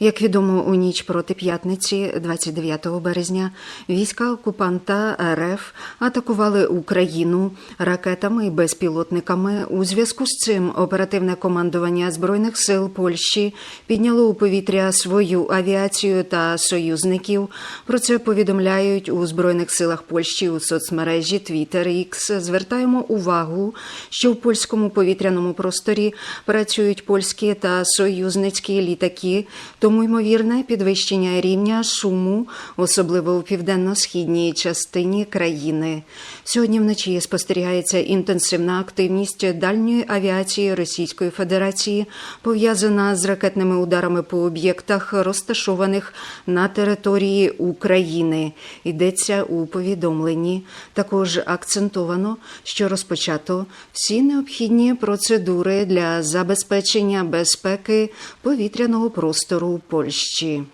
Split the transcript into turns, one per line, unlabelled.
Як відомо, у ніч проти п'ятниці, 29 березня, війська окупанта РФ атакували Україну ракетами і безпілотниками. У зв'язку з цим оперативне командування збройних сил Польщі підняло у повітря свою авіацію та союзників. Про це повідомляють у збройних силах Польщі у соцмережі Twitter X. Звертаємо увагу, що в польському повітряному просторі працюють польські та союзницькі літаки. Тому ймовірне підвищення рівня шуму, особливо у південно-східній частині країни. Сьогодні вночі спостерігається інтенсивна активність дальньої авіації Російської Федерації, пов'язана з ракетними ударами по об'єктах, розташованих на території України. Йдеться у повідомленні. Також акцентовано, що розпочато всі необхідні процедури для забезпечення безпеки повітряного простору Польщі.